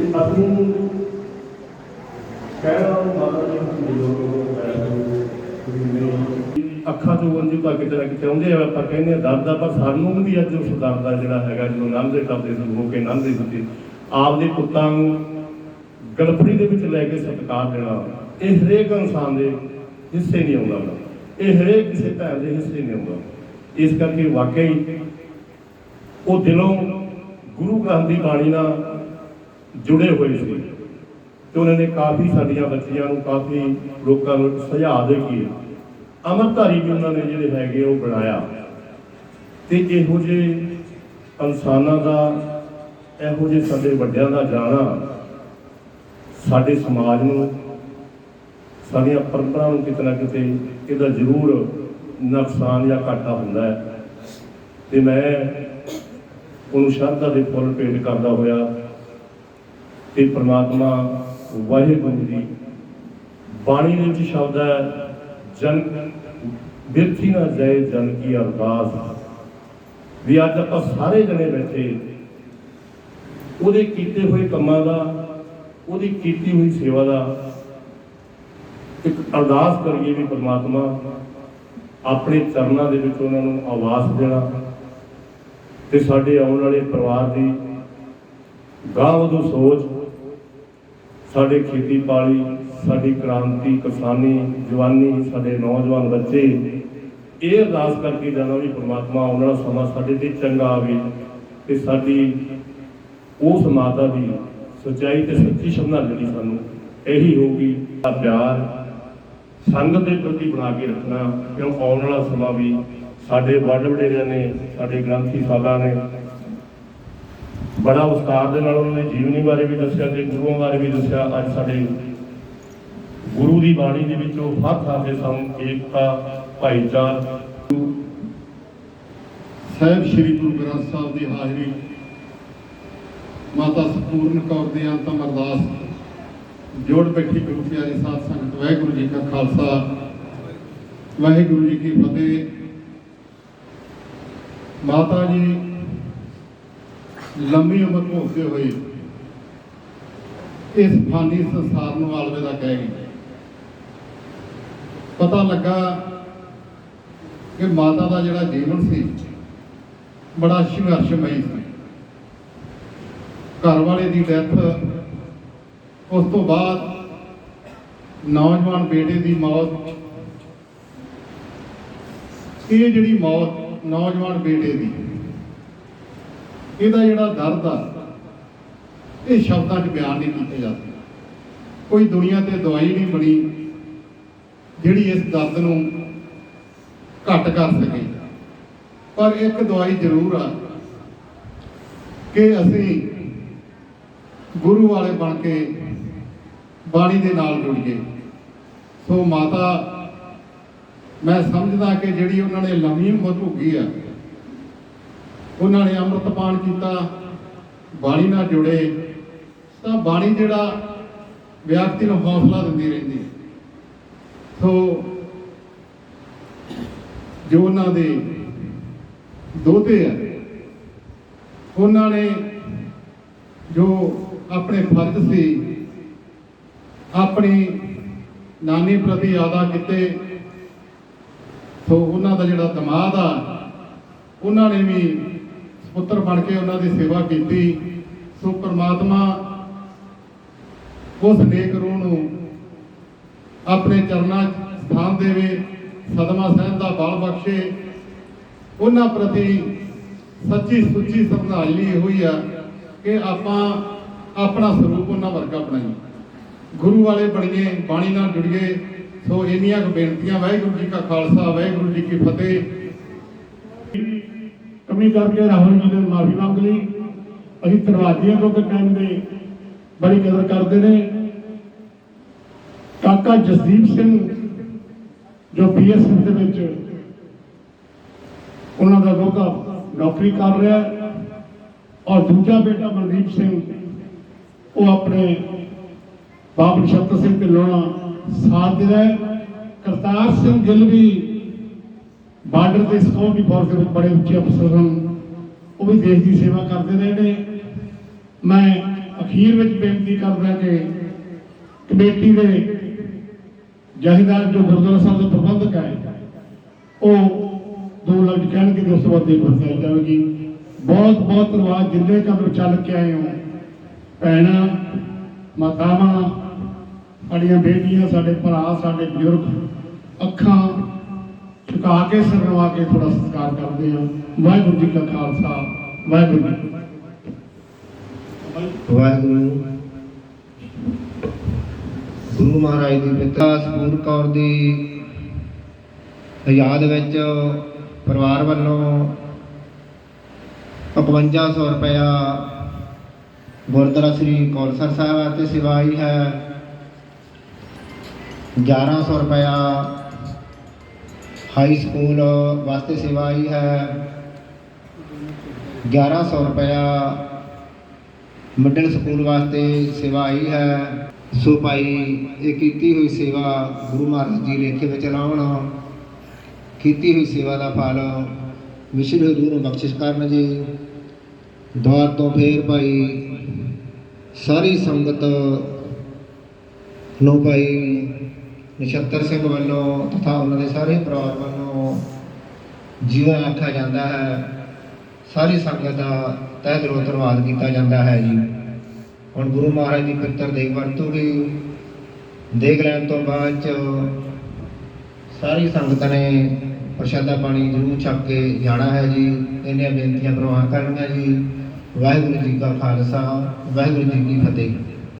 ਤੇ ਅਸੀਂ ਕਹਿਣਾ ਮਾਤਾ ਜੀ ਨੂੰ ਮਿਲੋ ਅੱਖਾਂ ਤੋਂ ਵੰਜੂ ਤਾਂ ਕਿਤੇ ਨਾ ਕਿਤੇ ਆਉਂਦੇ ਆ? ਆਪਾਂ ਕਹਿੰਦੇ ਆ, ਦਰਦ ਆ, ਪਰ ਸਾਨੂੰ ਵੀ ਅੱਜ ਉਸ ਦਰਦ ਦਾ ਜਿਹੜਾ ਹੈਗਾ, ਜਦੋਂ ਨੰਦੇ ਟੱਪਦੇ ਸੀ ਹੋ ਕੇ ਨੰਦੇ ਸੀ ਆਪਦੇ ਪੁੱਤਾਂ ਨੂੰ ਗਲਫੜੀ ਦੇ ਵਿੱਚ ਲੈ ਕੇ ਸਤਿਕਾਰ ਦੇਣਾ। ਇਹ ਹਰੇਕ ਇਨਸਾਨ ਦੇ ਹਿੱਸੇ ਨਹੀਂ ਆਉਂਦਾ। ਗਾ। ਇਹ ਹਰੇਕ ਕਿਸੇ ਭੈਣ ਦੇ ਹਿੱਸੇ ਨਹੀਂ ਆਉਂਦਾ। ਇਸ ਕਰਕੇ ਵਾਕਈ ਉਹ ਦਿਲੋਂ ਗੁਰੂ ਗ੍ਰੰਥ ਦੀ ਬਾਣੀ ਨਾਲ ਜੁੜੇ ਹੋਏ ਸੀ ਤੇ ਉਹਨਾਂ ਨੇ ਕਾਫੀ ਸਾਡੀਆਂ ਬੱਚੀਆਂ ਨੂੰ ਕਾਫੀ ਲੋਕਾਂ ਨੂੰ ਸੁਝਾਅ ਦੇ ਕੇ ਅਮਰਧਾਰੀ ਵੀ ਉਹਨਾਂ ਨੇ ਜਿਹੜੇ ਹੈਗੇ ਉਹ ਬਣਾਇਆ। ਤੇ ਇਹੋ ਜਿਹੇ ਇਨਸਾਨਾਂ ਦਾ, ਇਹੋ ਜਿਹੇ ਸਾਡੇ ਵੱਡਿਆਂ ਦਾ ਜਾਣਾ ਸਾਡੇ ਸਮਾਜ ਨੂੰ, ਸਾਡੀਆਂ ਪਰੰਪਰਾ ਨੂੰ ਕਿਤੇ ਨਾ ਕਿਤੇ ਇਹਦਾ ਜ਼ਰੂਰ ਨੁਕਸਾਨ ਜਾਂ ਘਾਟਾ ਹੁੰਦਾ ਹੈ। ਤੇ ਮੈਂ ਉਹਨੂੰ ਸ਼ਰਧਾ ਦੇ ਫੁੱਲ ਭੇਟ ਕਰਦਾ ਹੋਇਆ ਤੇ ਪ੍ਰਮਾਤਮਾ ਵਾਹਿਗੁਰੂ ਜੀ ਬਾਣੀ ਦੇ ਵਿੱਚ ਸ਼ਬਦ ਹੈ, ਜਨ ਬਿਰਥੀ ਨਾ ਜਾਏ ਜਨ ਕੀ ਅਰਦਾਸ। ਵੀ ਅੱਜ ਆਪਾਂ ਸਾਰੇ ਜਣੇ ਬੈਠੇ, ਉਹਦੇ ਕੀਤੇ ਹੋਏ ਕੰਮਾਂ ਦਾ, ਉਹਦੀ ਕੀਤੀ ਹੋਈ ਸੇਵਾ ਦਾ ਇੱਕ ਅਰਦਾਸ ਕਰੀਏ ਵੀ ਪ੍ਰਮਾਤਮਾ ਆਪਣੇ ਚਰਨਾਂ ਦੇ ਵਿੱਚ ਉਹਨਾਂ ਨੂੰ ਆਵਾਸ ਦੇਣਾ ਤੇ ਸਾਡੇ ਆਉਣ ਵਾਲੇ ਪਰਿਵਾਰ ਦੀ ਗਾਂਹ ਵਧੂ ਸੋਚ ਸਾਡੇ ਖੇਤੀਬਾੜੀ ਸਾਡੀ ਕ੍ਰਾਂਤੀ, ਕਿਸਾਨੀ, ਜਵਾਨੀ, ਸਾਡੇ ਨੌਜਵਾਨ ਬੱਚੇ, ਇਹ ਅਰਦਾਸ ਕਰਕੇ ਜਾਣਾ ਵੀ ਪ੍ਰਮਾਤਮਾ ਆਉਣ ਵਾਲਾ ਸਮਾਂ ਸਾਡੇ ਤੇ ਚੰਗਾ ਆਵੇ ਤੇ ਸਾਡੀ ਉਸ ਮਾਤਾ ਦੀ ਸੱਚਾਈ ਤੇ ਸੱਚੀ ਸ਼ਰਧਾਂਜਲੀ ਸਾਨੂੰ ਇਹੀ ਹੋਊਗੀ ਆ ਪਿਆਰ ਸੰਗਤ ਦੇ ਪ੍ਰਤੀ ਬਣਾ ਕੇ ਰੱਖਣਾ, ਕਿਉਂ ਆਉਣ ਵਾਲਾ ਸਮਾਂ ਵੀ ਸਾਡੇ ਵੱਡ ਵਡੇਰਿਆਂ ਨੇ, ਸਾਡੇ ਗ੍ਰੰਥੀ ਸਾਹਿਬਾਂ ਨੇ ਬੜਾ ਉਸਤਾਦ ਦੇ ਨਾਲ ਉਹਨਾਂ ਨੇ ਜੀਵਨੀ ਬਾਰੇ ਵੀ ਦੱਸਿਆ ਤੇ ਗੁਰੂਆਂ ਬਾਰੇ ਵੀ ਦੱਸਿਆ। ਅੱਜ ਸਾਡੇ ਗੁਰੂ ਦੀ ਬਾਣੀ ਦੇ ਵਿੱਚੋਂ ਹਰ ਥਾਂ ਤੇ ਸਾਨੂੰ ਏਕਤਾ, ਭਾਈਚਾਰਾ। ਸਾਹਿਬ ਸ੍ਰੀ ਗੁਰੂ ਗ੍ਰੰਥ ਸਾਹਿਬ ਦੀ ਹਾਜ਼ਰੀ। ਮਾਤਾ ਸਪੂਰਨ ਕੌਰ ਦੀ ਅੰਤਮ ਅਰਦਾਸ। ਜੋੜ ਬੈਠੀ ਗੁਰੂ ਪਿਆਰੀ ਸਾਧ ਸੰਗਤ, ਵਾਹਿਗੁਰੂ ਜੀ ਕਾ ਖਾਲਸਾ। ਵਾਹਿਗੁਰੂ ਜੀ ਕੀ ਫਤਿਹ। ਮਾਤਾ ਜੀ ਲੰਮੀ ਉਮਰ ਭੋਗਦੇ ਹੋਏ ਇਸ ਫਾਨੀ ਸੰਸਾਰ ਨੂੰ ਆਲਵਿਦਾ ਕਹਿ ਗਏ। ਪਤਾ ਲੱਗਾ ਕਿ ਮਾਤਾ ਦਾ ਜਿਹੜਾ ਜੀਵਨ ਸੀ, ਬੜਾ ਸੰਘਰਸ਼ਮਈ ਸੀ। ਘਰ ਵਾਲੇ ਦੀ ਡੈਥ, ਉਸ ਤੋਂ ਬਾਅਦ ਨੌਜਵਾਨ ਬੇਟੇ ਦੀ ਮੌਤ। ਇਹ ਜਿਹੜੀ ਮੌਤ ਨੌਜਵਾਨ ਬੇਟੇ ਦੀ ਇਹਦਾ ਜਿਹੜਾ ਦਰਦ ਆ, ਇਹ ਸ਼ਬਦਾਂ 'ਚ ਬਿਆਨ ਨਹੀਂ ਕੀਤਾ ਜਾ ਸਕਦਾ ਕੋਈ ਦੁਨੀਆ ਤੇ ਦਵਾਈ ਨਹੀਂ ਬਣੀ ਜਿਹੜੀ ਇਸ ਦਰਦ ਨੂੰ ਘੱਟ ਕਰ ਸਕੇ। ਪਰ ਇੱਕ ਦਵਾਈ ਜ਼ਰੂਰ ਆ ਕਿ ਅਸੀਂ ਗੁਰੂ ਵਾਲੇ ਬਣ ਕੇ ਬਾਣੀ ਦੇ ਨਾਲ ਜੁੜੀਏ। ਸੋ ਮਾਤਾ, ਮੈਂ ਸਮਝਦਾ ਕਿ ਜਿਹੜੀ ਉਹਨਾਂ ਨੇ ਲੰਮੀ ਉਮਰ ਭੋਗੀ ਆ ਉਹਨਾਂ ਨੇ ਅੰਮ੍ਰਿਤਪਾਨ ਕੀਤਾ, ਬਾਣੀ ਨਾਲ ਜੁੜੇ। ਤਾਂ ਬਾਣੀ ਜਿਹੜਾ ਵਿਅਕਤੀ ਨੂੰ ਹੌਸਲਾ ਦਿੰਦੀ ਰਹਿੰਦੀ ਹੈ। ਸੋ ਜੋ ਉਹਨਾਂ ਦੇ ਦੋਤੇ ਆ, ਉਹਨਾਂ ਨੇ ਜੋ ਆਪਣੇ ਫਰਜ਼ ਸੀ, ਆਪਣੀ ਨਾਨੀ ਪ੍ਰਤੀ ਆਦਾ ਕੀਤੇ, ਸੋ ਉਹਨਾਂ ਦਾ ਜਿਹੜਾ ਦਿਮਾਗ ਆ, ਉਹਨਾਂ ਨੇ ਵੀ ਪੁੱਤਰ ਬਣ ਕੇ ਉਹਨਾਂ ਦੀ ਸੇਵਾ ਕੀਤੀ। ਸੋ ਪ੍ਰਮਾਤਮਾ ਉਸ ਨੇਕ ਰੂਹ ਨੂੰ ਆਪਣੇ ਚਰਨਾਂ ਸਥਾਨ ਦੇਵੇ ਸਦਮਾ ਸਾਹਿਬ ਦਾ ਬਲ ਬਖਸ਼ੇ। ਉਹਨਾਂ ਪ੍ਰਤੀ ਸੱਚੀ ਸੁੱਚੀ ਸ਼ਰਧਾਂਜਲੀ ਹੋਈ ਆ ਕਿ ਆਪਾਂ ਆਪਣਾ ਸਰੂਪ ਉਹਨਾਂ ਵਰਗਾ ਬਣਾਈਏ। ਗੁਰੂ ਵਾਲੇ ਬਣੀਏ, ਬਾਣੀ ਨਾਲ ਜੁੜੀਏ। ਸੋ ਇੰਨੀਆਂ ਕੁ ਬੇਨਤੀਆਂ, ਵਾਹਿਗੁਰੂ ਜੀ ਕਾ ਖਾਲਸਾ, ਵਾਹਿਗੁਰੂ ਜੀ ਕੀ ਫਤਿਹ। ਕਮੀ ਕਰਕੇ ਰਾਹੁਲ ਜੀ ਨੇ ਮਾਫੀ ਮੰਗ ਲਈ। ਅਸੀਂ ਦਰਵਾਜ਼ਿਆਂ ਤੋਂ ਕਿ ਟਾਈਮ ਦੇ ਬੜੀ ਕਦਰ ਕਰਦੇ ਨੇ। ਕਾਕਾ ਜਸਦੀਪ ਸਿੰਘ, ਜੋ ਬੀਐਸਐਫ ਦੇ ਵਿੱਚ ਉਹਨਾਂ ਦਾ ਦੋਤਾ ਨੌਕਰੀ ਕਰ ਰਿਹਾ ਔਰ ਦੂਜਾ ਬੇਟਾ ਮਨਦੀਪ ਸਿੰਘ, ਉਹ ਆਪਣੇ ਬਾਪ ਨਛੱਤਰ ਸਿੰਘ ਢਿੱਲੋਂ ਸਾਥ ਦੇ ਰਿਹਾ ਕਰਤਾਰ ਸਿੰਘ ਗਿੱਲ ਵੀ ਬਾਰਡਰ ਦੇ ਸਿਕਿਉਰਿਟੀ ਫੋਰਸ ਦੇ ਬੜੇ ਉੱਚੇ ਅਫਸਰ ਹਨ। ਉਹ ਵੀ ਦੇਸ਼ ਦੀ ਸੇਵਾ ਕਰਦੇ ਰਹੇ ਨੇ ਮੈਂ ਅਖੀਰ ਵਿੱਚ ਬੇਨਤੀ ਕਰਦਾ ਕਿ ਕਮੇਟੀ ਦੇ ਜਹੇਦਾਰ ਜੋ ਗੁਰਦੁਆਰਾ ਸਾਹਿਬ ਦੇ ਪ੍ਰਬੰਧਕ ਹੈ, ਉਹ ਦੋ ਲਫ਼ਜ਼ ਕਹਿਣਗੇ ਤੇ ਉਸ ਤੋਂ ਬਾਅਦ ਦੇਖ ਵਰਤਾਈ ਜਾਵੇਗੀ। ਬਹੁਤ ਬਹੁਤ ਧੰਨਵਾਦ। ਜਿੰਨੇ ਕੰਮ ਚੱਲ ਕੇ ਆਏ ਹੋ, ਭੈਣਾਂ, ਮਾਤਾਵਾਂ, ਸਾਡੀਆਂ ਬੇਟੀਆਂ, ਸਾਡੇ ਭਰਾ, ਸਾਡੇ ਬਜ਼ੁਰਗ, ਅੱਖਾਂ ਝੁਕਾ ਕੇ ਸਿਰ ਨਵਾ ਕੇ ਥੋੜਾ ਸਤਿਕਾਰ ਕਰਦੇ ਹਾਂ। ਵਾਹਿਗੁਰੂ ਜੀ ਕਾ ਖਾਲਸਾ, ਵਾਹਿਗੁਰੂ ਜੀ ਵਾਹਿਗੁਰੂ ਗੁਰੂ ਮਹਾਰਾਜ ਦੀ ਪਿਤਾ ਸਪੂਰ ਕੌਰ ਦੀ ਯਾਦ ਵਿੱਚ ਪਰਿਵਾਰ ਵੱਲੋਂ 5500 ਰੁਪਇਆ ਗੁਰਦੁਆਰਾ ਸ੍ਰੀ ਕੌਲਸਰ ਸਾਹਿਬ ਅਤੇ ਸਿਵਾਈ ਹੈ। 1100 ਰੁਪਇਆ ਹਾਈ ਸਕੂਲ ਵਾਸਤੇ ਸੇਵਾ ਆਈ ਹੈ। 1100 ਰੁਪਇਆ ਮਿਡਲ ਸਕੂਲ ਵਾਸਤੇ ਸੇਵਾ ਆਈ ਹੈ। ਸੋ ਭਾਈ, ਇਹ ਕੀਤੀ ਹੋਈ ਸੇਵਾ ਗੁਰੂ ਮਹਾਰਾਜ ਜੀ ਲੇਖੇ ਵਿੱਚ ਲਾਉਣ। ਕੀਤੀ ਹੋਈ ਸੇਵਾ ਦਾ ਫਲ ਵਿਸ਼ਵ ਹਜ਼ੂਰ ਨੂੰ ਬਖਸ਼ਿਸ਼ ਕਰਨ ਜੀ। ਦੁਆਰ ਤੋਂ ਫੇਰ ਭਾਈ, ਸਾਰੀ ਸੰਗਤ ਨੂੰ ਭਾਈ ਨਛੱਤਰ ਸਿੰਘ ਵੱਲੋਂ ਤਥਾ ਉਹਨਾਂ ਦੇ ਸਾਰੇ ਪਰਿਵਾਰ ਵੱਲੋਂ ਜੀਵਨ ਆਖਿਆ ਜਾਂਦਾ ਹੈ। ਸਾਰੀ ਸੰਗਤ ਦਾ ਤਹਿ ਦਿਲੋਂ ਧੰਨਵਾਦ ਕੀਤਾ ਜਾਂਦਾ ਹੈ ਜੀ। ਹੁਣ ਗੁਰੂ ਮਹਾਰਾਜ ਦੀ ਪਿੱਤਰ ਦੇਗ ਵਰਤੂਗੀ ਦੇਗ ਲੈਣ ਤੋਂ ਬਾਅਦ ਚ ਸਾਰੀ ਸੰਗਤ ਨੇ ਪ੍ਰਸ਼ਾਦਾ ਪਾਣੀ ਜ਼ਰੂਰ ਛਕ ਕੇ ਜਾਣਾ ਹੈ ਜੀ। ਇਹਨੀਆਂ ਬੇਨਤੀਆਂ ਪ੍ਰਵਾਨ ਕਰਨੀਆਂ ਜੀ। ਵਾਹਿਗੁਰੂ ਜੀ ਕਾ ਖਾਲਸਾ, ਵਾਹਿਗੁਰੂ ਜੀ ਕੀ ਫਤਿਹ।